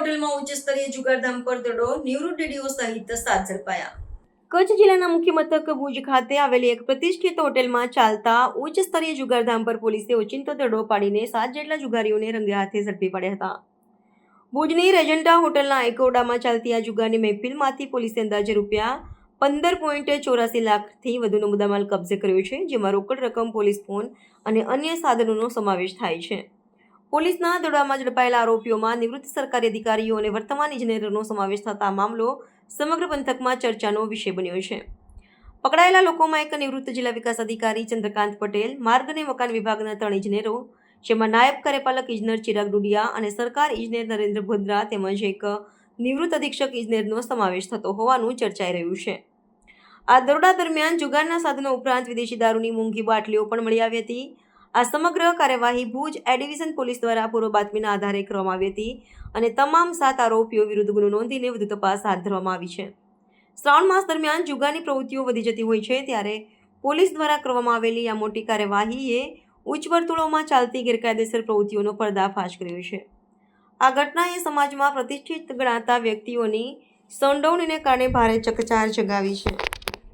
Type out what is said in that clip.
હોટેલમાં ઉચ્ચ સ્તરીય જુગારધામ પર દડો નિવૃત્ત ડેડીઓ સહિત સાત ઝડપાયા. કચ્છ જિલ્લાના મુખ્ય મથક ભુજ ખાતે આવેલી એક પ્રતિષ્ઠિત હોટેલમાં ચાલતા ઉચ્ચ સ્તરીય જુગારધામ પર પોલીસે ઓચિંતો દડો પાડીને સાત જેટલા જુગારીઓને રંગે હાથે ઝડપી પડ્યા હતા. ભુજની રેજન્ટા હોટલના એક ઓરડામાં ચાલતી આ જુગારની મહેફિલમાંથી પોલીસે અંદાજે રૂપિયા પંદર પોઈન્ટ ચોરાસી લાખથી વધુનો મુદ્દામાલ કબજે કર્યો છે, જેમાં રોકડ રકમ, પોલીસ ફોન અને અન્ય સાધનોનો સમાવેશ થાય છે. પોલીસના દોડામાં ઝડપાયેલા આરોપીઓમાં નિવૃત્ત સરકારી અધિકારીઓ અને વર્તમાન ઇજનેરોનો સમાવેશ થતા મામલો સમગ્ર પંથકમાં ચર્ચાનો વિષય બન્યો છે. પકડાયેલા લોકોમાં એક નિવૃત્ત જિલ્લા વિકાસ અધિકારી ચંદ્રકાંત પટેલ, માર્ગ અને મકાન વિભાગના ત્રણ ઇજનેરો, જેમાં નાયબ કાર્યપાલક ઇજનેર ચિરાગ ડુડિયા અને સરકાર ઇજનેર નરેન્દ્ર ભદ્રા તેમજ એક નિવૃત્ત અધિક્ષક ઇજનેરનો સમાવેશ થતો હોવાનું ચર્ચાઈ રહ્યું છે. આ દરોડા દરમિયાન જુગારના સાધનો ઉપરાંત વિદેશી દારૂની મોંઘી બાટલીઓ પણ મળી આવી હતી. આ સમગ્ર કાર્યવાહી ભુજ એડિવિઝન પોલીસ દ્વારા પૂર્વ બાતમીના આધારે કરવામાં આવી હતી અને તમામ સાત આરોપીઓ વિરુદ્ધ ગુનો નોંધીને વધુ તપાસ હાથ ધરવામાં આવી છે. શ્રાવણ માસ દરમિયાન જુગારની પ્રવૃત્તિઓ વધી જતી હોય છે ત્યારે પોલીસ દ્વારા કરવામાં આવેલી આ મોટી કાર્યવાહીએ ઉચ્ચ વર્તુળોમાં ચાલતી ગેરકાયદેસર પ્રવૃત્તિઓનો પર્દાફાશ કર્યો છે. આ ઘટનાએ સમાજમાં પ્રતિષ્ઠિત ગણાતા વ્યક્તિઓની સંડોવણીને કારણે ભારે ચકચાર જગાવી છે.